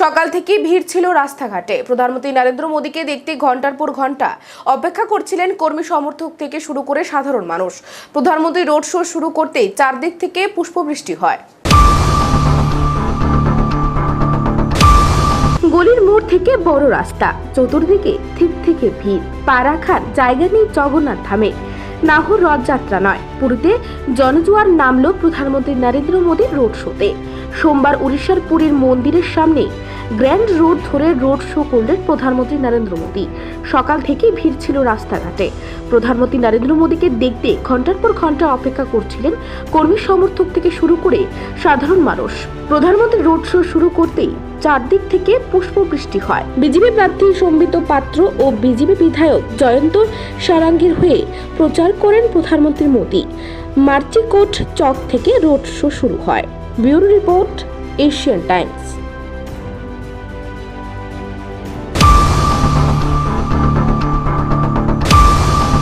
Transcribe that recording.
সকাল থেকেই ভিড় ছিল রাস্তাঘাটে। প্রধানমন্ত্রী নরেন্দ্র মোদীকে দেখতে ঘণ্টার পর ঘণ্টা অপেক্ষা করছিলেন কর্মী সমর্থক থেকে শুরু করে সাধারণ মানুষ। প্রধানমন্ত্রী রোড শো শুরু করতেই চারদিক থেকে পুষ্পবৃষ্টি হয়। গলির মোড় থেকে বড় রাস্তা, চতুর্দিকে ঠিক থেকে ভিড়। পা রাখার জায়গা নেই জগন্নাথ ধামে। নাহর রথযাত্রা নয়। পুরীতে জনজুয়ার নামল প্রধানমন্ত্রী নরেন্দ্র মোদীর রোড শোতে। সোমবার উড়িষ্যার পুরীর মন্দিরের সামনে গ্র্যান্ড রোড ধরে রোড শো করলেন প্রধানমন্ত্রী নরেন্দ্র মোদী। সকাল থেকেই ভিড় ছিল রাস্তাঘাটে। প্রধানমন্ত্রী নরেন্দ্র মোদীকে দেখতে ঘণ্টার পর ঘণ্টা অপেক্ষা করছিলেন কর্মী সমর্থক থেকে শুরু করে সাধারণ মানুষ। প্রধানমন্ত্রী রোড শো শুরু করতেই চারদিক থেকে পুষ্পবৃষ্টি হয়। বিজেপি প্রার্থী সম্বিত পাত্র ও বিজেপি বিধায়ক জয়ন্ত সারাঙ্গীর হয়ে প্রচার করেন প্রধানমন্ত্রী মোদী। মার্চিকোট চক থেকে রোড শো শুরু হয়। Bureau report Asian Times.